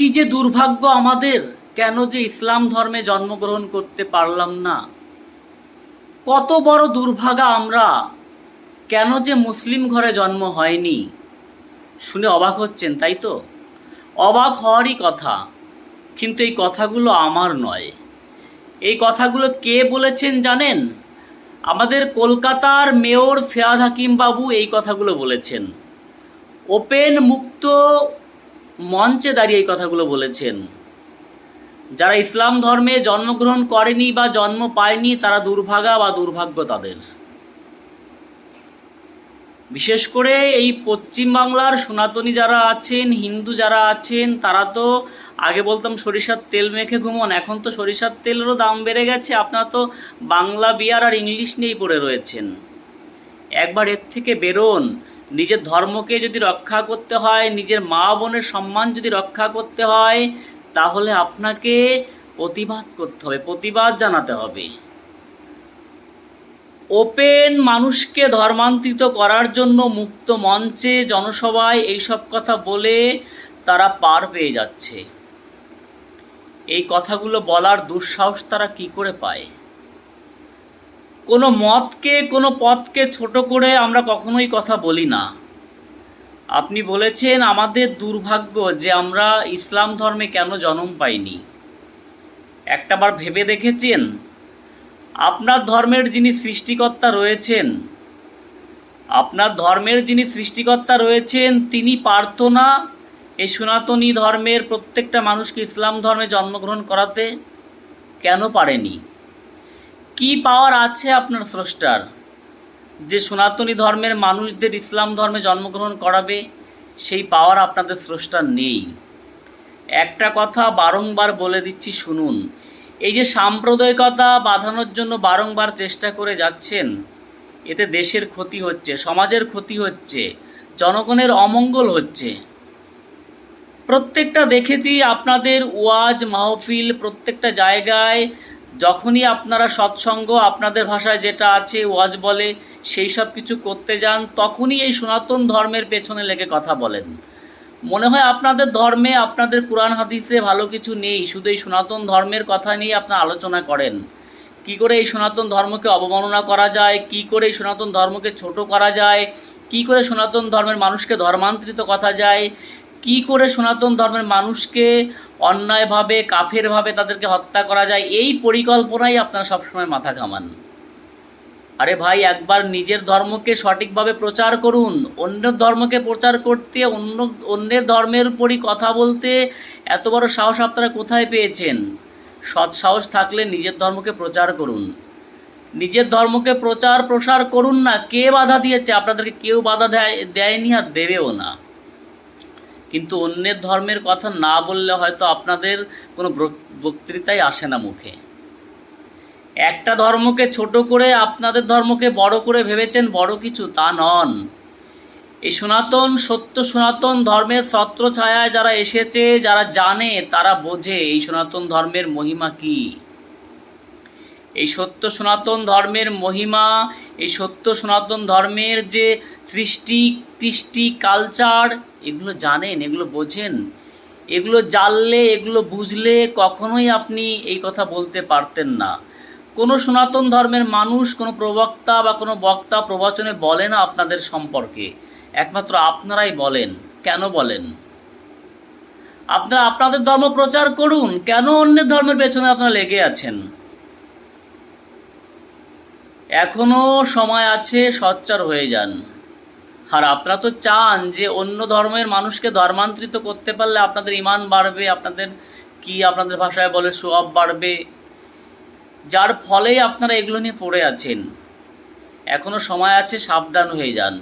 কি যে দুর্ভাগ্য আমাদের, কেন যে ইসলাম ধর্মে জন্মগ্রহণ করতে পারলাম না। কত বড় দুর্ভাগা আমরা, কেন যে মুসলিম ঘরে জন্ম হয়নি। শুনে অবাক হচ্ছেন, তাই তো? অবাক হওয়ারই কথা, কিন্তু এই কথাগুলো আমার নয়। এই কথাগুলো কে বলেছেন জানেন? আমাদের কলকাতার মেয়র ফেয়াদ হাকিম বাবু এই কথাগুলো বলেছেন। ওপেন মুক্ত মঞ্চে দাঁড়িয়ে এই কথাগুলো বলেছেন। যারা ইসলাম ধর্মে জন্মগ্রহণ করেনি বা জন্ম পায়নি, তারা দুর্ভাগা বা দুর্ভাগ্য তাদের। বিশেষ করে এই পশ্চিমবাংলার সনাতনী যারা আছেন, হিন্দু যারা আছেন, তারা তো আগে বলতাম সরিষার তেল মেখে ঘুমন, এখন তো সরিষার তেলেরও দাম বেড়ে গেছে, আপনারা তো বাংলা বিয়ার আর ইংলিশ নিয়েই পড়ে রয়েছেন। একবার এর থেকে বেরোন নিজের ধর্মকে যদি রক্ষা করতে হয়, নিজের মা বোনের সম্মান যদি রক্ষা করতে হয়, তাহলে আপনাকে প্রতিবাদ করতে হবে, প্রতিবাদ জানাতে হবে। ওপেন মানুষকে ধর্মান্তরিত করার জন্য মুক্ত মঞ্চে জনসভায় এইসব কথা বলে তারা পার পেয়ে যাচ্ছে। এই কথাগুলো বলার দুঃসাহস তারা কি করে পায়? কোনো মতকে, কোনো পথকে ছোট করে আমরা কখনোই কথা বলি না। আপনি বলেছেন, আমাদের দুর্ভাগ্য যে আমরা ইসলাম ধর্মে কেন জন্ম পাইনি? একটাবার ভেবে দেখেছেন? আপনার ধর্মের যিনি সৃষ্টিকর্তা রয়েছেন, আপনার ধর্মের যিনি সৃষ্টিকর্তা রয়েছেন, তিনি পারতো না এই সনাতনী ধর্মের প্রত্যেকটা মানুষকে ইসলাম ধর্মে জন্মগ্রহণ করাতে কেন পারেনি? কি পাওয়ার আছে আপনার স্রষ্টার? যে সনাতনী ধর্মের মানুষদের ইসলাম ধর্মে জন্মগ্রহণ করাবে, সেই পাওয়ার আপনাদের স্রষ্টার নেই। একটা কথা বারংবার বলে দিচ্ছি, শুনুন। এই যে সাম্প্রদায়িকতা বাঁধানোর জন্য বারংবার চেষ্টা করে যাচ্ছেন, এতে দেশের ক্ষতি হচ্ছে, সমাজের ক্ষতি হচ্ছে, জনগণের অমঙ্গল হচ্ছে। প্রত্যেকটা দেখেছি আপনাদের ওয়াজ, মাহফিল প্রত্যেকটা জায়গায় যখনই আপনারা সৎসঙ্গ, আপনাদের ভাষায় যেটা আছে, ওয়াজ বলে, সেই সব কিছু করতে যান, তখনই এই সনাতন ধর্মের পেছনে লেগে কথা বলেন। মনে হয় আপনাদের ধর্মে, আপনাদের কোরআন হাদিসে ভালো কিছু নেই, শুধু এই সনাতন ধর্মের কথা নিয়ে আপনারা আলোচনা করেন। কি করে এই সনাতন ধর্মকে অবমাননা করা যায়, কি করে এই সনাতন ধর্মকে ছোট করা যায়, কি করে সনাতন ধর্মের মানুষকে ধর্মান্তরিত কথা যায় কি করে সনাতন ধর্মের মানুষকে অন্যায়ভাবে, কাফেরভাবে তাদেরকে হত্যা করা যায়, এই পরিকল্পনাই আপনারা সবসময় মাথা ঘামান। আরে ভাই, একবার নিজের ধর্মকে সঠিকভাবে প্রচার করুন অন্য ধর্মকে প্রচার করতে, অন্য, অন্যের ধর্মের উপরই কথা বলতে এত বড় সাহস আপনারা কোথায় পেয়েছেন? সৎ সাহস থাকলে নিজের ধর্মকে প্রচার করুন। নিজের ধর্মকে প্রচার প্রসার করুন না, কে বাধা দিয়েছে? আপনাদেরকে কেউ বাধা দেয়, দেয়নি আর দেবেও না। কিন্তু অন্যের ধর্মের কথা না বললে হয়তো আপনাদের কোনো বক- বক্তৃতাই আসে না মুখে। একটা ধর্মকে ছোট করে আপনাদের ধর্মকে বড় করে ভেবেছেন বড় কিছু তা নন। এই সনাতন, সত্য সনাতন ধর্মের ছত্র ছায়ায় যারা এসেছে, যারা জানে, তারা বোঝে এই সনাতন ধর্মের মহিমা কি। এই সত্য সনাতন ধর্মের মহিমা, এই সত্য সনাতন ধর্মের যে সৃষ্টি, কৃষ্টি কালচার এগুলো জানেন, এগুলো বোঝেন। এগুলো জানলে, এগুলো বুঝলে কখনোই আপনি এই কথা বলতে পারতেন না। কোনো সনাতন ধর্মের মানুষ, কোনো প্রবক্তা বা কোনো বক্তা প্রবচনে বলে না আপনাদের সম্পর্কে। একমাত্র আপনারাই বলেন। কেন বলেন? আপনারা আপনাদের ধর্ম প্রচার করুন। কেন অন্যের ধর্মের পেছনে আপনারা লেগে আছেন? এখনও সময় আছে, সচ্চর হয়ে যান। আর আপনারা তো চান যে অন্য ধর্মের মানুষকে ধর্মান্তরিত করতে পারলে আপনাদের ইমান বাড়বে, আপনাদের কি আপনাদের ভাষায় বলে সোয়াব বাড়বে। যার ফলেই আপনারা এগুলো নিয়ে পড়ে আছেন। এখনও সময় আছে, সাবধান হয়ে যান।